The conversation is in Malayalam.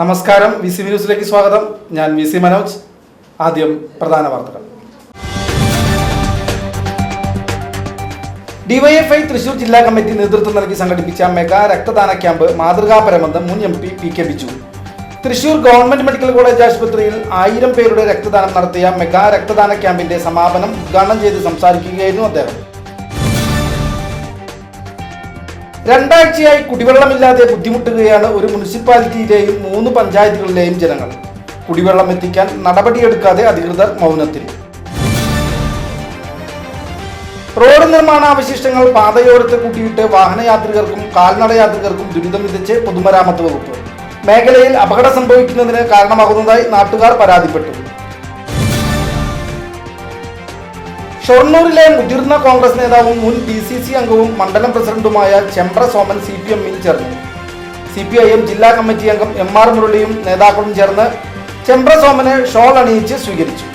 നമസ്കാരം. വി സി ന്യൂസിലേക്ക് സ്വാഗതം. ഞാൻ വി സി മനോജ്. ആദ്യം പ്രധാന വാർത്തകൾ. ഡിവൈഎഫ്ഐ തൃശൂർ ജില്ലാ കമ്മിറ്റി നേതൃത്വം നൽകി സംഘടിപ്പിച്ച മെഗാ രക്തദാന ക്യാമ്പ് മാതൃകാപരമെന്ന് മുൻ M P P K Biju. Thrissur government medical college ആശുപത്രിയിൽ ആയിരം പേരുടെ രക്തദാനം നടത്തിയ മെഗാ രക്തദാന ക്യാമ്പിന്റെ സമാപനം ഉദ്ഘാടനം ചെയ്ത് സംസാരിക്കുകയായിരുന്നു അദ്ദേഹം. രണ്ടാഴ്ചയായി കുടിവെള്ളമില്ലാതെ ബുദ്ധിമുട്ടുകയാണ് ഒരു മുനിസിപ്പാലിറ്റിയിലെയും മൂന്ന് പഞ്ചായത്തുകളിലെയും ജനങ്ങൾ. കുടിവെള്ളം എത്തിക്കാൻ നടപടിയെടുക്കാതെ അധികൃതർ മൗനത്തിൽ. റോഡ് നിർമ്മാണ അവശിഷ്ടങ്ങൾ പാതയോരത്ത് കൂട്ടിയിട്ട് വാഹനയാത്രികർക്കും കാൽനടയാത്രികർക്കും ദുരിതം വിധിച്ച് പൊതുമരാമത്ത് വകുപ്പ്. മേഖലയിൽ അപകടം സംഭവിക്കുന്നതിന് കാരണമാകുന്നതായി നാട്ടുകാർ പരാതിപ്പെട്ടു. ഷൊർണൂരിലെ മുതിർന്ന കോൺഗ്രസ് നേതാവും മുൻ ഡി സി സി അംഗവും മണ്ഡലം പ്രസിഡന്റുമായ ചെമ്പ്ര സോമൻ സി പി എമ്മിൽ ചേർന്നു. സി പി ഐ എം ജില്ലാ കമ്മിറ്റി അംഗം എം ആർ മുരളിയും നേതാക്കളും ചേർന്ന് ചെമ്പ്ര സോമനെ ഷോൾ അണിയിച്ച് സ്വീകരിച്ചു.